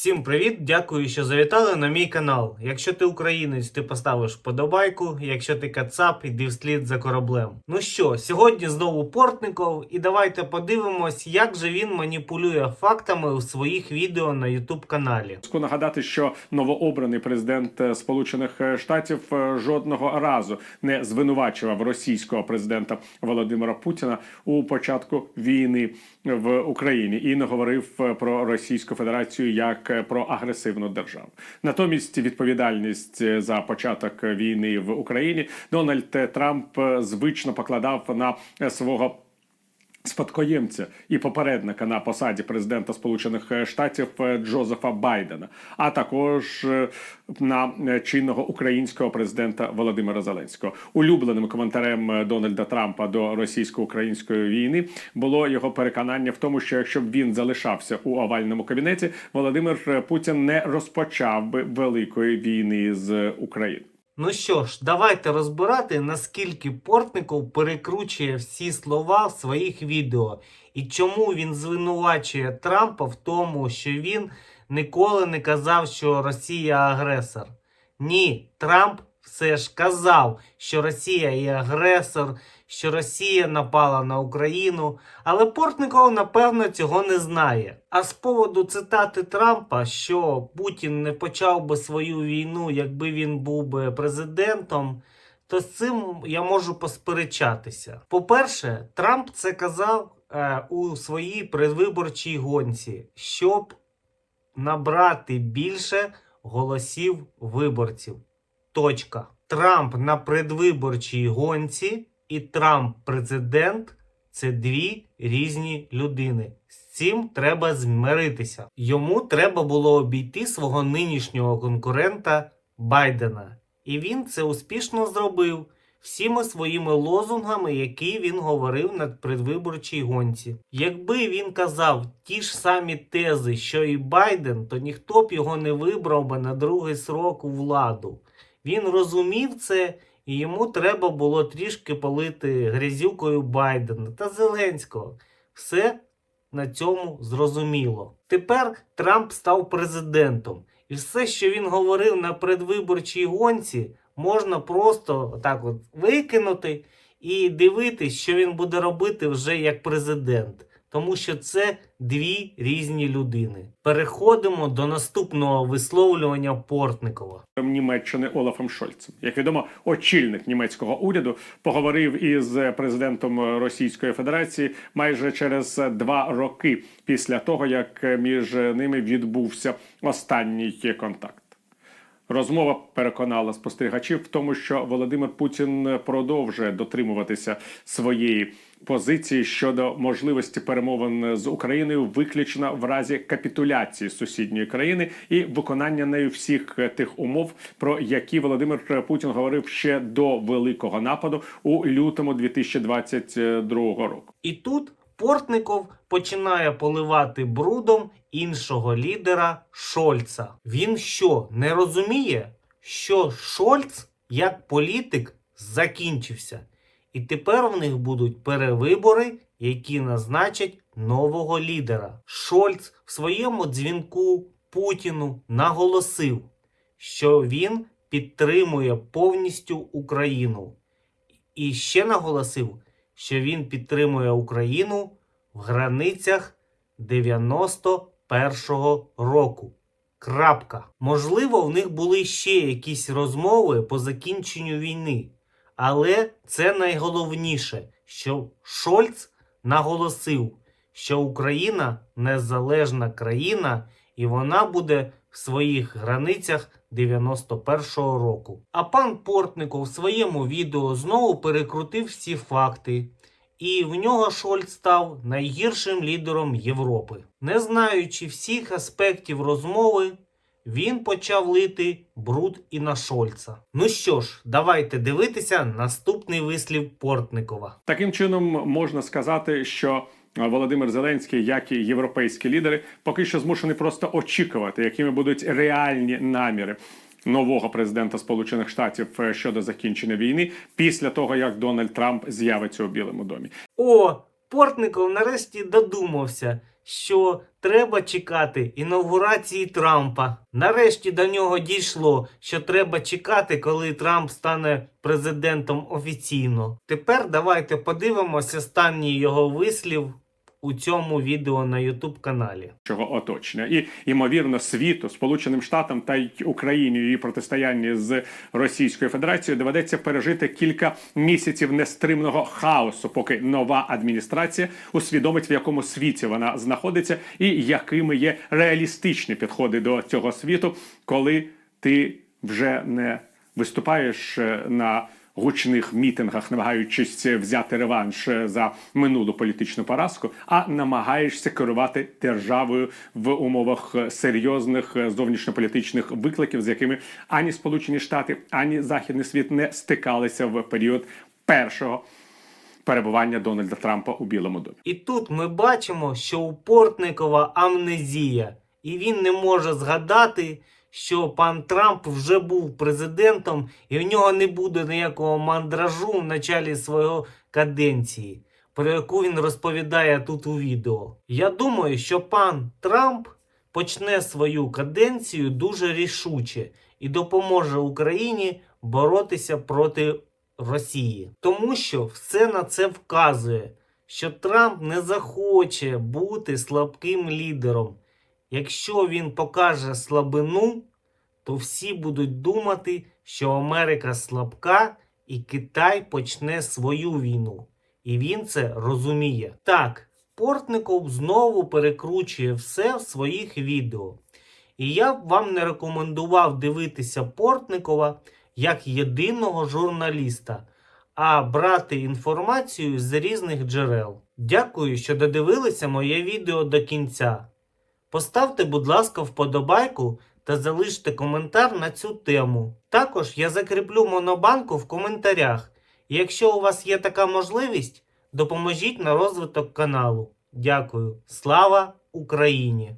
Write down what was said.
Всім привіт! Дякую, що завітали на мій канал. Якщо ти українець, ти поставиш вподобайку. Якщо ти кацап, іди вслід за кораблем. Ну що, сьогодні знову Портников, і давайте подивимось, як же він маніпулює фактами у своїх відео на YouTube каналі. Нагадати, що новообраний президент е, Сполучених Штатів е, жодного разу не звинувачував російського президента Володимира Путіна у початку війни в Україні і не говорив е, про Російську Федерацію як е, про агресивну державу. Натомість відповідальність е, за початок війни в Україні Дональд Трамп звично покладав на свого спадкоємця і попередника на посаді президента Сполучених Штатів е, Джозефа Байдена, а також е, на е, чинного українського президента Володимира Зеленського. Улюбленим коментарем е, Дональда Трампа до російсько-української війни було його переконання в тому, що якщо б він залишався у овальному кабінеті, Володимир Путін не розпочав би великої війни з Україною. Ну що ж, давайте розбирати, наскільки Портников перекручує всі слова в своїх відео, і чому він звинувачує Трампа в тому, що він ніколи не казав, що Росія агресор. Ні, Трамп все ж казав, що Росія є агресор, що Росія напала на Україну, але Портников, напевно, цього не знає. А з поводу цитати Трампа, що Путін не почав би свою війну, якби він був би президентом, то з цим я можу посперечатися. По-перше, Трамп це казав е, у своїй предвиборчій гонці, щоб набрати більше голосів виборців. Точка. Трамп на предвиборчій гонці і Трамп президент це дві різні людини. З цим треба змиритися. Йому треба було обійти свого нинішнього конкурента Байдена. І він це успішно зробив всіма своїми лозунгами, які він говорив на предвиборчій гонці. Якби він казав ті ж самі тези, що і Байден, то ніхто б його не вибрав би на другий срок у владу. Він розумів це, і йому треба було трішки полити грязюкою Байдена та Зеленського. Все на цьому зрозуміло. Тепер Трамп став президентом, і все, що він говорив на предвиборчій гонці, можна просто так от викинути і дивитись, що він буде робити вже як президент. Тому що це дві різні людини. Переходимо до наступного висловлювання Портникова. Німеччини Олафом Шольцем. Як відомо, очільник німецького уряду поговорив із президентом Російської Федерації майже через два роки після того, як між ними відбувся останній контакт. Розмова переконала спостерігачів в тому, що Володимир Путін продовжує дотримуватися своєї позиції щодо можливості перемовин з Україною, виключно в разі капітуляції сусідньої країни і виконання нею всіх тих умов, про які Володимир Путін говорив ще до великого нападу у лютому 2022 року. І тут Портников починає поливати брудом іншого лідера Шольца. Він що, не розуміє, що Шольц як політик закінчився, і тепер в них будуть перевибори, які назначать нового лідера. Шольц в своєму дзвінку Путіну наголосив, що він підтримує повністю Україну. І ще наголосив, що він підтримує Україну в границях 91-го року. Крапка. Можливо, в них були ще якісь розмови по закінченню війни. Але це найголовніше, що Шольц наголосив, що Україна незалежна країна і вона буде в своїх границях 91-го року. А пан Портников в своєму відео знову перекрутив всі факти. І в нього Шольц став найгіршим лідером Європи. Не знаючи всіх аспектів розмови, він почав лити бруд і на Шольца. Ну що ж, давайте дивитися наступний вислів Портникова. Таким чином можна сказати, що Володимир Зеленський, як і європейські лідери, поки що змушений просто очікувати, якими будуть реальні наміри. Нового президента Сполучених Штатів е, щодо закінчення війни після того, як Дональд Трамп з'явиться у Білому домі. О, Портников нарешті додумався, що треба чекати інаугурації Трампа. Нарешті до нього дійшло, що треба чекати, коли Трамп стане президентом офіційно. Тепер давайте подивимося останній його вислів у цьому відео на YouTube каналі. Чого оточення і ймовірно світу, Сполученим Штатам та й Україні її протистоянні з Російською Федерацією доведеться пережити кілька місяців нестримного хаосу, поки нова адміністрація усвідомить в якому світі вона знаходиться, і якими є реалістичні підходи до цього світу, коли ти вже не виступаєш е, на гучних мітингах, намагаючись взяти реванш за минулу політичну поразку, а намагаєшся керувати державою в умовах серйозних зовнішньополітичних викликів, з якими ані Сполучені Штати, ані Західний світ не стикалися в період першого перебування Дональда Трампа у Білому домі. І тут ми бачимо, що у Портникова амнезія, і він не може згадати, що пан Трамп вже був президентом, і в нього не буде ніякого мандражу в началі своєї каденції, про яку він розповідає тут у відео. Я думаю, що пан Трамп почне свою каденцію дуже рішуче і допоможе Україні боротися проти Росії, тому що все на це вказує що Трамп не захоче бути слабким лідером. Якщо він покаже слабину, то всі будуть думати, що Америка слабка і Китай почне свою війну. І він це розуміє. Так, Портников знову перекручує все в своїх відео. І я б вам не рекомендував дивитися Портникова як єдиного журналіста а брати інформацію з різних джерел. Дякую, що додивилися моє відео до кінця. Поставте, будь ласка, вподобайку та залиште коментар на цю тему. Також я закріплю монобанку в коментарях. Якщо у вас є така можливість, допоможіть на розвиток каналу. Дякую. Слава Україні!